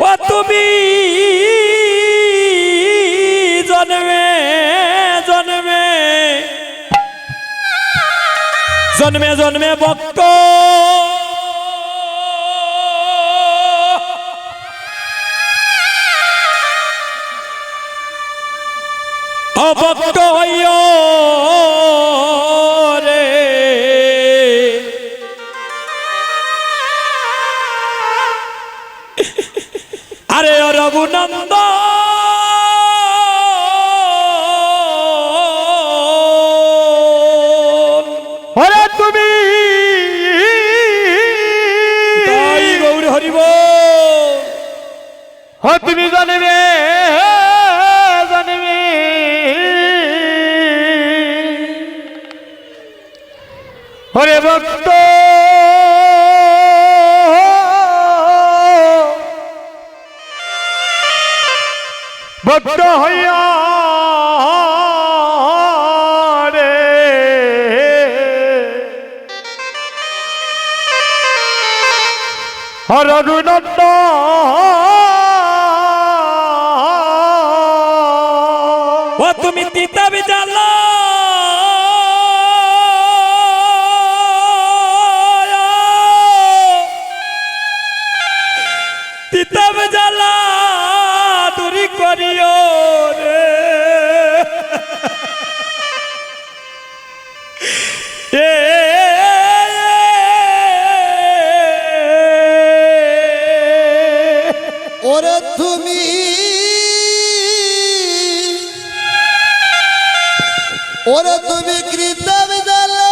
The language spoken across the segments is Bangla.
ও তুমি জন্মে জন্মে। জন্মে জন্মে ভক্ত। অভক্ত হইও। ও তুমি জানবে জানবে। ওরে ভক্ত। ভক্ত হইয়া রে। ওরে তুমি ওরে তুমি কৃতব জালা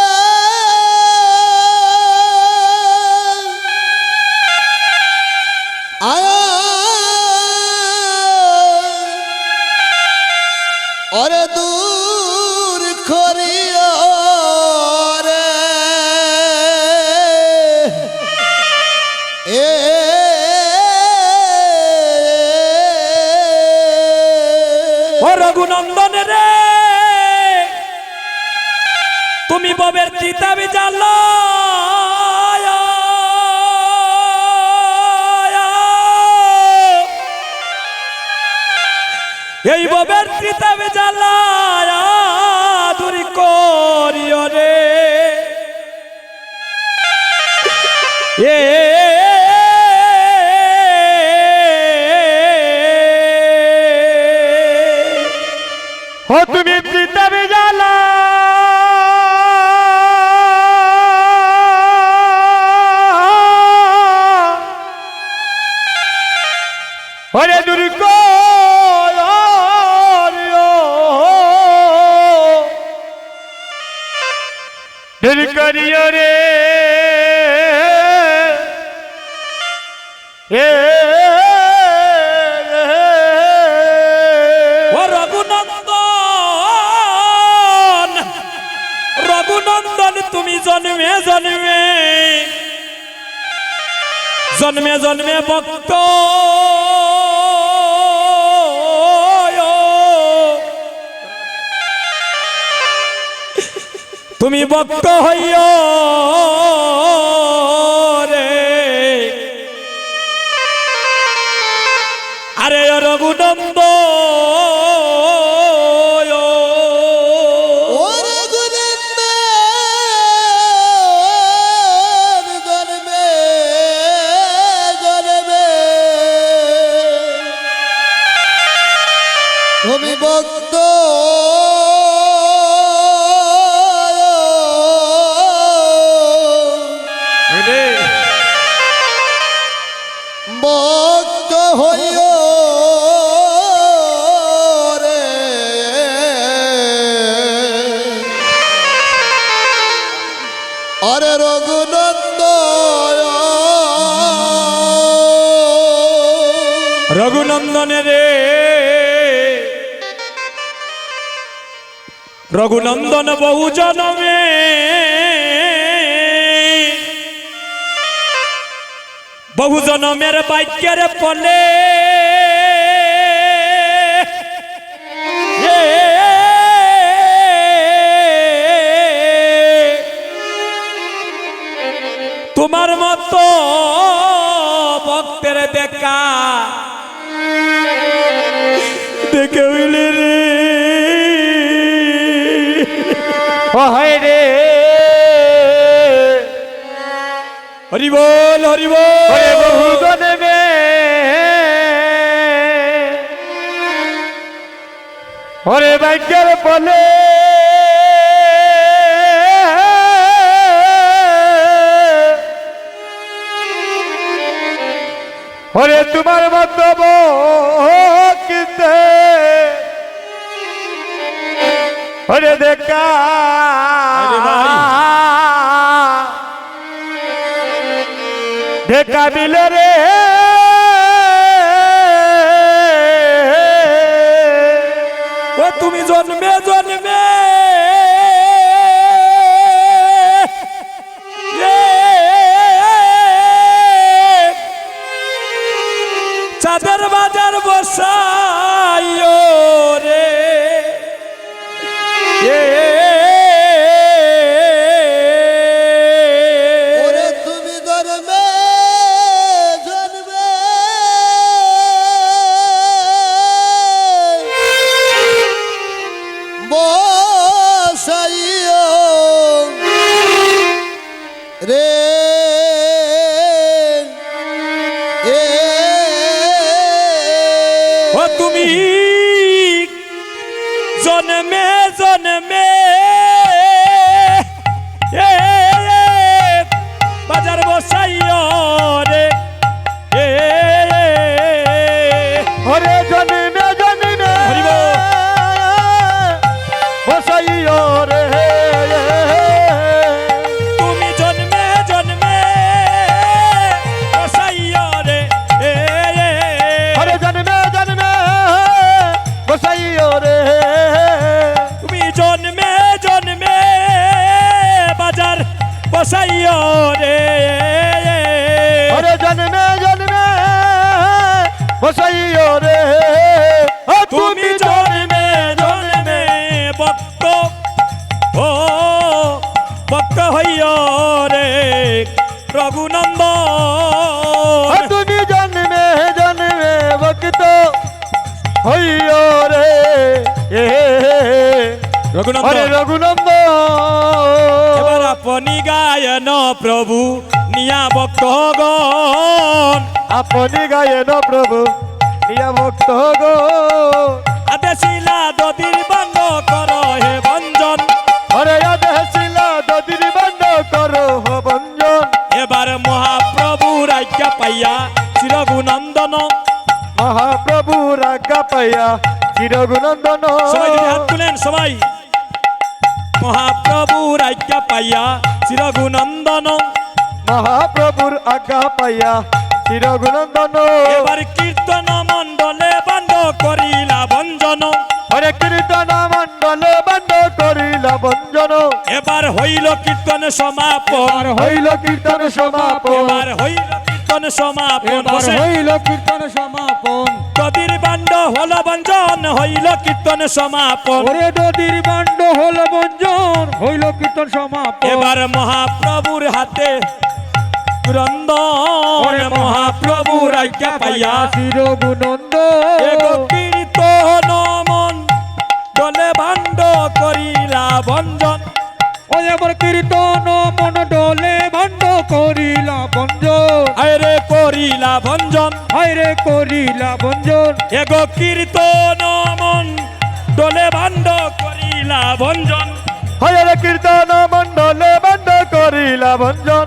ওরে রঘুনন্দন রে। তুমি ববের চিতাবি জানো। এই ববের চিতাবি জ্বালা তুমি পিতাবে জ্বালা। ওরে দুর্গ করিও রে। এ জন্মে জন্মে। জন্মে জন্মে ভক্ত। তুমি ভক্ত হইও রে। আরে ও ভক্ত ভক্ত হইও রে রঘুনন্দনে বহু জনমে বহু জনমের বাক্যের ফলে। তোমার মতো ভক্তের দেখা। দেখে হরি বল হরি বল। বহু জনমে ওরে ভাগ্যের বলে ওরে তোমার মতো কিতে ওরে দেখা। দিলে রে। ও তুমি জন্মে জন্মে রে ও তুমি জন্মে জন্মে। বাজার বসাইয় রে। বসাইও রে। ও তুমি জন্মে জন্মে ভক্ত ও ভক্ত হইয় রে ও রঘুনন্দন তুমি জন্মে জন্মে ভক্ত হইও রে। রঘুনন্দন রঘুনন্দ এবার আপনি গায়ন প্রভু নিয়া ভক্তগণ আপনি গায়েন প্রভু। ইয়া ভক্ত গো। আদেশিলা দদির বন্ধ কর হে ভঞ্জন। ওরে আদেশিলা দদির বন্ধ করো হ ভঞ্জন। এবার মহাপ্রভু রাজ্ঞা পাইয়া শ্রী রঘুনন্দন মহাপ্রভু রাজ্ঞা পাইয়া চিরগুনন্দন সবাই যদি হাত তুলেন সবাই। মহাপ্রভু রাজ্ঞা পাইয়া শ্রী রঘুনন্দন মহাপ্রভুর আজ্ঞা পাইয়া চিরগুনন্দন এবার কীর্তন মণ্ডলে বান্ধ করিলা ভঞ্জন। হরে কীর্তন মণ্ডল বন্ধ করিলা ভঞ্জন। এবার হইল কীর্তন সমাপন। হইল কীর্তন সমাপন। এবার হইল কীর্তন সমাপন। হইল কীর্তন সমাপন। কদির বান্ড হল ভঞ্জন হইল কীর্তন সমাপন। ওরে নদীর বান্ড হল বঞ্জন হইল কীর্তন সমাপন। এবার মহাপ্রভুর হাতে ক্রন্দন ওরে মহাপ্রভু রাজ্ঞা পাইয়া চির গুনন্দ এগো কীর্তন মন দলে ভাণ্ড করিলা ভঞ্জন। ও এবার কীর্তন মন ডলে ভাণ্ড করিলা বঞ্জন আরে করিলা ভঞ্জন। হায়রে করিলা বঞ্জন এগো কীর্তন মন দলে ভাণ্ড করিলা ভঞ্জন। হরে কীর্তন মণ্ডল বন্ধ করিলা ভঞ্জন।